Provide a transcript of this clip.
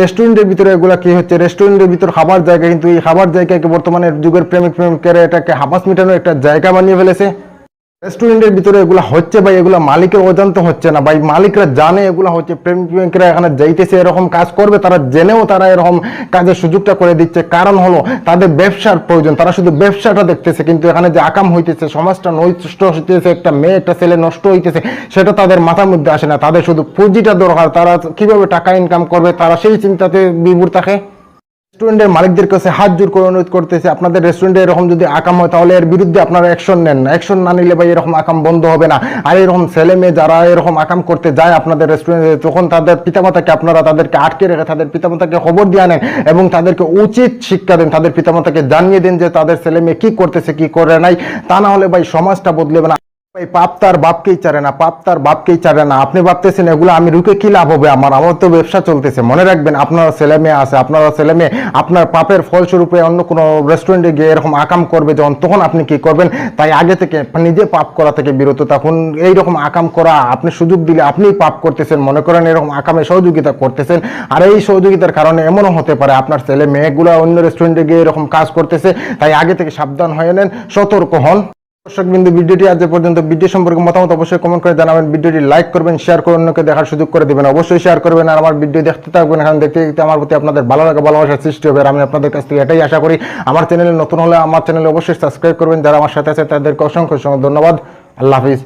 রেস্টুরেন্টের ভিতরে এগুলা কি হচ্ছে? রেস্টুরেন্টের ভিতর খাবার জায়গা, কিন্তু এই খাবার জায়গাকে বর্তমানে যুগের প্রেমিক প্রেমিকের এটাকে হাবাস মিটানো একটা জায়গা বানিয়ে ফেলেছে। রেস্টুরেন্টের ভিতরে এগুলা হচ্ছে ভাই, এগুলা মালিকের অজান্ত হচ্ছে না। ভাই, মালিকরা জানে এগুলা হচ্ছে, প্রেম প্রেমিকরা এখানে যাইতেছে, এরকম কাজ করবে, তারা জেনেও তারা এরকম কাজের সুযোগটা করে দিচ্ছে। কারণ হলো, তাদের ব্যবসার প্রয়োজন, তারা শুধু ব্যবসাটা দেখতেছে, কিন্তু এখানে যে আকাম হইতেছে, সমাজটা নষ্ট হইতেছে, একটা মেয়ে, একটা ছেলে নষ্ট হইতেছে, সেটা তাদের মাথার মধ্যে আসে না। তাদের শুধু পুঁজিটা দরকার, তারা কীভাবে টাকা ইনকাম করবে, তারা সেই চিন্তাতে বিভোর থাকে? রেস্টুরেন্টের মালিকদের কাছে হাত জোর করে অনুরোধ করতেছে, আপনাদের রেস্টুরেন্টে এরকম যদি আকাম হয়, তাহলে এর বিরুদ্ধে আপনারা অ্যাকশন নেন। অ্যাকশন না নিলে ভাই এরকম আকাম বন্ধ হবে না। আর এরকম ছেলে মেয়ে যারা এরকম আকাম করতে যায় আপনাদের রেস্টুরেন্টে তখন তাদের পিতামাতাকে আপনারা তাদেরকে আটকে রেখে তাদের পিতামাতাকে খবর দিয়ে আনেন এবং তাদেরকে উচিত শিক্ষা দেন, তাদের পিতামাতাকে জানিয়ে দেন যে তাদের ছেলে মেয়ে কি করতেছে, কি করে নাই, তা না হলে ভাই সমাজটা বদলেবে না। পাপ তার বাপকেই চারে না, পাপ তার বাপকেই চারে না। আপনি ভাবতেছেন এগুলো আমি রুকে কি লাভ হবে? আমার আমার তো ব্যবসা চলতেছে। মনে রাখবেন, আপনার ছেলে মেয়ে আছে, আপনার ছেলে মেয়ে, আপনার পাপের ফলস্বরূপে অন্য কোনো রেস্টুরেন্টে গিয়ে এরকম আকাম করবে যখন, তখন আপনি কি করবেন? তাই আগে থেকে নিজে পাপ করা থেকে বিরত তখন এইরকম আকাম করা, আপনি সুযোগ দিলে আপনিই পাপ করতেছেন। মনে করেন এরকম আকামে সহযোগিতা করতেছেন। আর এই সহযোগিতার কারণে এমনও হতে পারে, আপনার ছেলে মেয়েগুলো অন্য রেস্টুরেন্টে গিয়ে এরকম কাজ করতেছে। তাই আগে থেকে সাবধান হয়ে নেন, সতর্ক হন। দর্শক বিন্দু ভিডিওটি আজ পর্যন্ত। ভিডিও সম্পর্কে মতামত অবশ্যই কমেন্ট করে জানাবেন। ভিডিওটি লাইক করবেন শেয়ার করে অন্যকে দেখার সুযোগ করে দেবেন। অবশ্যই শেয়ার করবেন আর আমার ভিডিও দেখতে থাকবেন, কারণ দেখতে দেখতে আমার প্রতি আপনাদের ভালো লাগা ভালোবাসার সৃষ্টি হবে। আমি আপনাদের কাছ থেকে এটাই আশা করি। আমার চ্যানেলে নতুন হলে আমার চ্যানেলে অবশ্যই সাবস্ক্রাইব করবেন। যারা আমার সাথে আছে, তাদেরকে অসংখ্য অসংখ্য ধন্যবাদ। আল্লাহ হাফিজ।